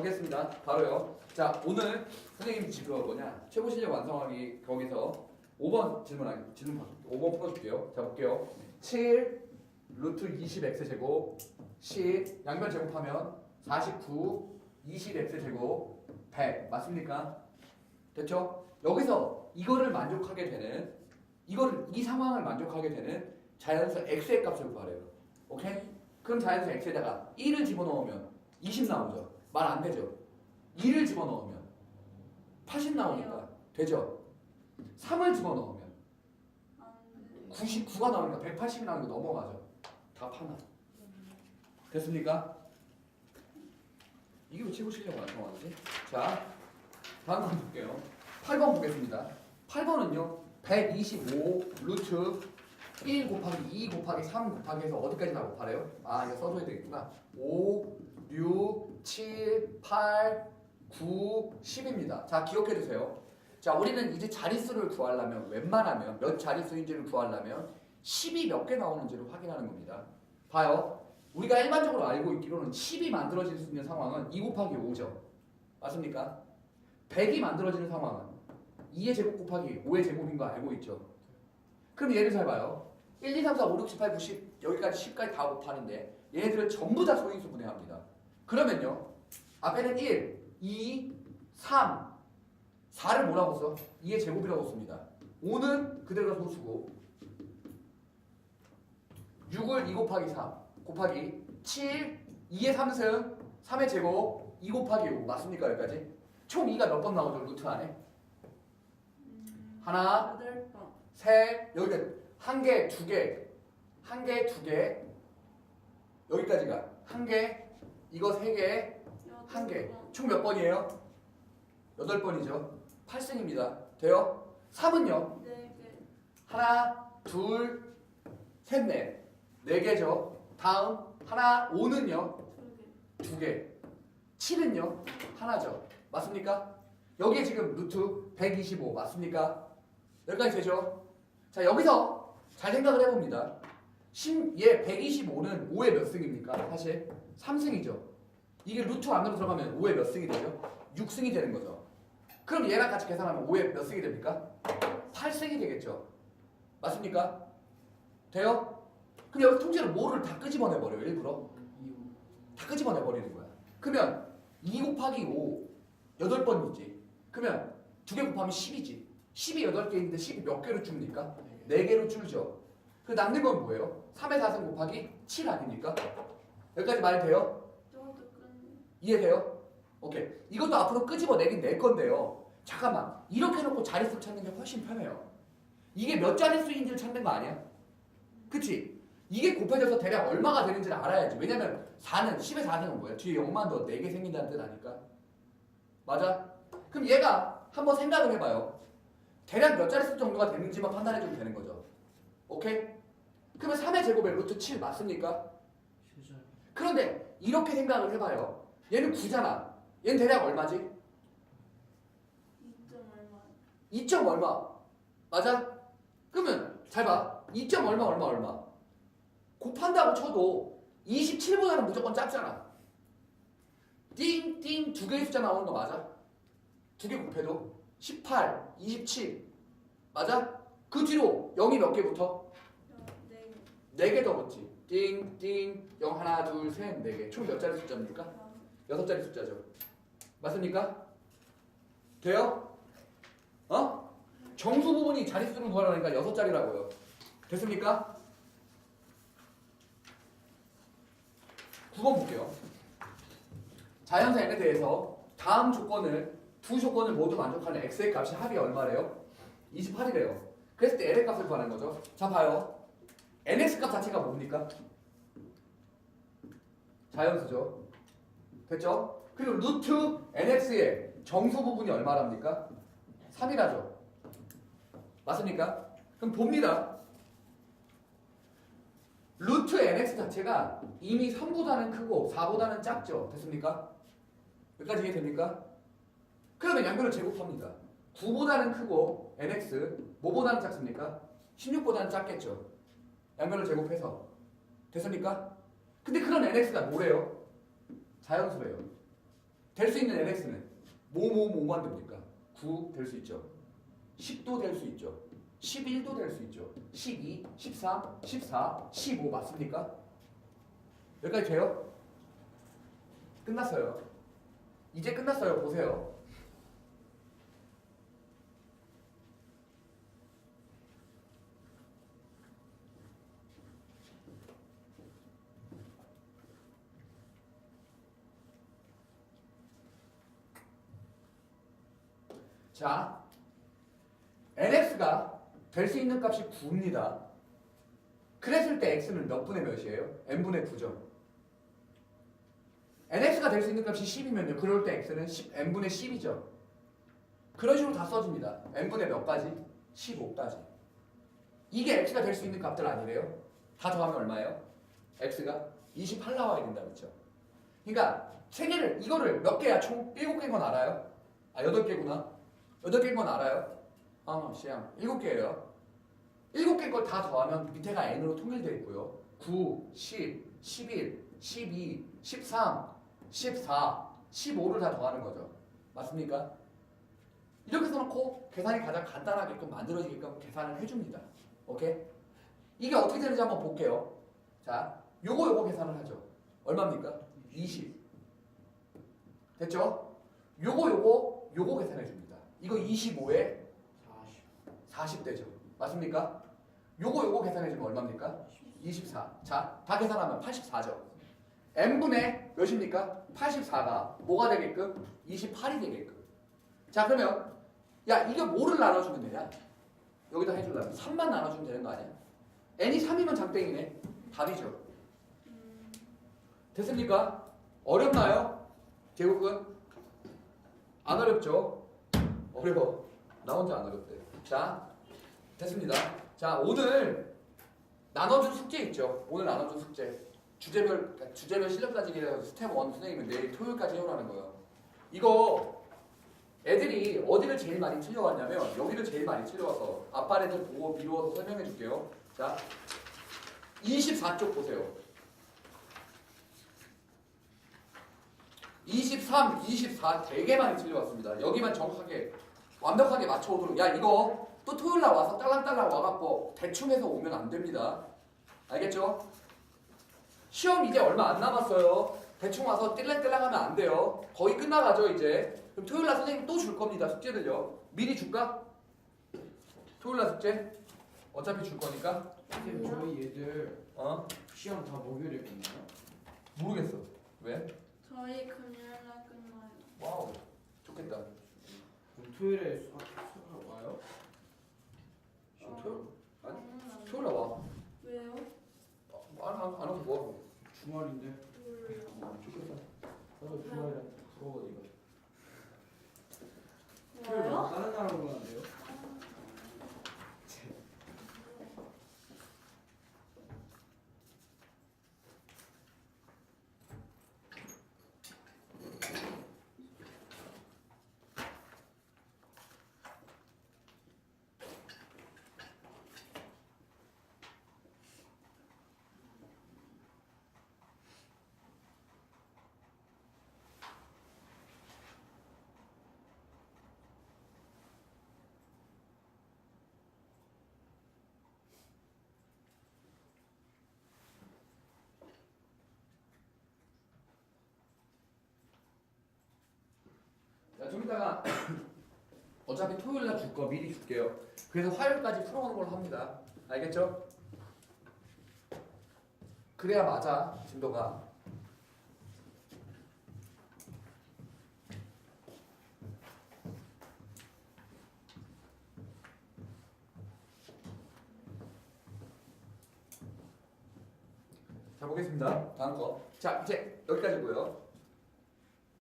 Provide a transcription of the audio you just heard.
적겠습니다. 바로요. 자, 오늘 선생님 지금 뭐냐? 최고 실력 완성하기 거기서 5번 질문하기 질문 봐. 5번 풀어줄게요. 자, 볼게요. 7 루트 20x 제곱 10 양변 제곱하면 49 20x 제곱 100 맞습니까? 됐죠? 여기서 이거를 만족하게 되는 이거를 이 상황을 만족하게 되는 자연수 x의 값을 구하래요. 오케이? 그럼 자연수 x에다가 1을 집어넣으면 20 나오죠. 말 안 되죠. 2를 집어넣으면 80 나오니까 되죠. 3을 집어넣으면 99가 나오니까 180이 나오니까 넘어가죠. 답 하나. 됐습니까? 이게 왜 최고 실력 완성하지? 자, 다음 번 볼게요. 8번 보겠습니다. 8번은요. 125 루트 1 곱하기 2 곱하기 3 곱하기 해서 어디까지 다 곱하래요? 아 이거 써줘야 되겠구나 5, 6, 7, 8, 9, 10입니다. 자 기억해 두세요. 자 우리는 이제 자릿수를 구하려면 웬만하면 몇 자릿수인지를 구하려면 10이 몇 개 나오는지를 확인하는 겁니다. 봐요. 우리가 일반적으로 알고 있기로는 10이 만들어질 수 있는 상황은 2 곱하기 5죠. 맞습니까? 100이 만들어지는 상황은 2의 제곱 곱하기 5의 제곱인 거 알고 있죠? 그럼 얘를 잘 봐요. 1, 2, 3, 4, 5, 6, 7, 8, 9, 10 여기까지 10까지 다 곱하는데 얘네들을 전부 다 소인수 분해합니다. 그러면요 앞에는 1, 2, 3, 4를 뭐라고 써? 2의 제곱이라고 씁니다. 5는 그대로 소수고 6을 2 곱하기 3 곱하기 7, 2의 3승 3의 제곱 2 곱하기 5 맞습니까 여기까지? 총 2가 몇 번 나오죠 루트 안에? 하나. 셋 여기가 한 개, 두 개, 한 개, 두 개 여기까지가 한 개, 이거 세 개, 한 개. 총 몇 번이에요? 여덟 번이죠. 8승입니다. 돼요? 3은요? 네 개. 하나, 둘, 셋, 넷. 네 개죠. 다음 하나, 5는요? 두 개. 두 개. 7은요? 하나죠. 맞습니까? 여기에 지금 루트 125 맞습니까? 여기까지 되죠? 자 여기서 잘 생각을 해봅니다. 신, 얘 125는 5의 몇 승입니까? 사실 3승이죠. 이게 루트 안으로 들어가면 5의 몇 승이 되죠? 6승이 되는 거죠. 그럼 얘랑 같이 계산하면 5의 몇 승이 됩니까? 8승이 되겠죠. 맞습니까? 돼요? 근데 여기 통째로 뭐를 다 끄집어내버려요 일부러. 다 끄집어내 버리는 거야. 그러면 2 곱하기 5 8번이지. 그러면 두개 곱하면 10이지. 10이 8개인데 10이 몇 개로 줄니까? 4개로 줄죠. 그 남는 건 뭐예요? 3의 4승 곱하기 7 아닙니까? 여기까지 말 돼요? 이해돼요? 오케이. 이것도 앞으로 끄집어내긴 낼 건데요. 잠깐만. 이렇게 해놓고 자릿수 찾는 게 훨씬 편해요. 이게 몇 자릿수인지를 찾는 거 아니야? 그치? 이게 곱해져서 대략 얼마가 되는지를 알아야지. 왜냐면 4는 10의 4승은 뭐야? 뒤에 0만 더 4개 생긴다는 뜻 아닐까? 맞아? 그럼 얘가 한번 생각을 해봐요. 대략 몇 자릿수 정도가 되는지만 판단해주면 되는 거죠. 오케이? 그러면 3의 제곱에 루트 7 맞습니까? 그런데 이렇게 생각을 해봐요. 얘는 9잖아. 얘는 대략 얼마지? 2점 얼마. 2점 얼마? 맞아? 그러면 잘 봐. 2점 얼마 얼마 얼마? 곱한다고 쳐도 27보다는 무조건 작잖아. 띵띵 두 개의 숫자 나오는 거 맞아? 두 개 곱해도 18, 27 맞아? 그 뒤로 0이 몇 개부터? 네 개. 네개 더 붙지. 띵띵 0 하나 둘셋네 개. 총 몇 자리 숫자입니까? 여섯 자리 숫자죠. 맞습니까? 돼요? 어? 정수 부분이 자릿수를 구하라니까 여섯 자리라고요. 됐습니까? 9번 볼게요. 자연사 n에 대해서 다음 조건을 두 조건을 모두 만족하는 x의 값이 합이 얼마래요? 28이래요. 그랬을 때 n의 값을 구하는 거죠. 자 봐요. nx 값 자체가 뭡니까? 자연수죠. 됐죠? 그리고 루트 nx의 정수 부분이 얼마랍니까? 3이라죠. 맞습니까? 그럼 봅니다. 루트 nx 자체가 이미 3보다는 크고 4보다는 작죠. 됐습니까? 여기까지 이해됩니까? 그러면 양변을 제곱합니다. 9보다는 크고 nx 뭐보다는 작습니까? 16보다는 작겠죠. 양변을 제곱해서 됐습니까? 근데 그런 nx가 뭐래요? 자연수래요. 될 수 있는 LX는 뭐뭐 뭐만 됩니까? 9 될 수 있죠. 10도 될 수 있죠. 11도 될 수 있죠. 12, 13, 14, 15 맞습니까? 여기까지 돼요? 끝났어요. 이제 끝났어요. 보세요. 자, nx가 될 수 있는 값이 9입니다. 그랬을 때 x는 몇 분의 몇이에요? n분의 9죠. nx가 될 수 있는 값이 10이면요. 그럴 때 x는 10, n분의 10이죠. 그런 식으로 다 써집니다. n분의 몇 가지? 15까지. 이게 x가 될 수 있는 값들 아니래요? 다 더하면 얼마예요? x가 28 나와야 된다 그랬죠. 그러니까 세 개를 이거를 몇 개야? 총 7개인 건 알아요? 아 8개구나. 8개인 건 알아요? 아, 시양. 7개예요. 7개 걸 다 더하면 밑에가 n으로 통일되어 있고요. 9, 10, 11, 12, 13, 14, 15를 다 더하는 거죠. 맞습니까? 이렇게 써놓고 계산이 가장 간단하게끔 만들어지게끔 계산을 해줍니다. 오케이? 이게 어떻게 되는지 한번 볼게요. 자, 요거 요거 계산을 하죠. 얼마입니까? 20. 됐죠? 요거 요거 요거 계산해 줍니다. 이거 25에 40 되죠. 맞습니까? 요거 요거 계산해 주면 얼마입니까? 24. 자, 다 계산하면 84죠. n분의 몇입니까? 84가 뭐가 되게끔? 28이 되게끔. 자, 그러면 야, 이게 뭐를 나눠주면 되냐? 여기다 해주려면 3만 나눠주면 되는 거 아니야? n이 3이면 장땡이네. 답이죠. 됐습니까? 어렵나요? 제국은? 안 어렵죠? 어려워. 나 혼자 안 어렵대. 자, 됐습니다. 자, 오늘 나눠준 숙제 있죠? 오늘 나눠준 숙제. 주제별, 그러니까 주제별 실력 따지기라서 스텝 1 선생님은 내일 토요일까지 해오라는 거예요. 이거 애들이 어디를 제일 많이 틀려왔냐면 여기를 제일 많이 틀려와서 애들 보고 미루어서 설명해 줄게요. 자, 24쪽 보세요. 23, 24 되게 많이 틀려왔습니다. 여기만 정확하게 완벽하게 맞춰오도록 야 이거 또 토요일 날 와서 딸랑딸랑 와갖고 대충 해서 오면 안 됩니다. 알겠죠? 시험 이제 얼마 안 남았어요. 대충 와서 띨랑띨랑 하면 안 돼요. 거의 끝나가죠 이제. 그럼 토요일 날 선생님 또 줄 겁니다. 숙제들요. 미리 줄까? 토요일 날 숙제? 어차피 줄 거니까. 선생님 저희 얘들 어? 시험 다 목요일에 끝나요? 모르겠어. 왜? 저희 금요일날 끝나요. 와우. 좋겠다. 그럼 토요일에 수학, 수학 와요? 지금 토요일? 아니, 저는 안 토요일 날 와. 왜요? 어, 안, 안, 안 하고 뭐하고. 주말인데 몰라요. 좋겠다. 나도 주말이라 부러워니까. 토요일 왜요? 뭐 다른 나라로 가는데요? 자, 좀 이따가 어차피 토요일 날 줄 거 미리 줄게요. 그래서 화요일까지 풀어오는 걸로 합니다. 알겠죠? 그래야 맞아, 진도가. 자, 보겠습니다. 다음 거. 자, 이제 여기까지고요.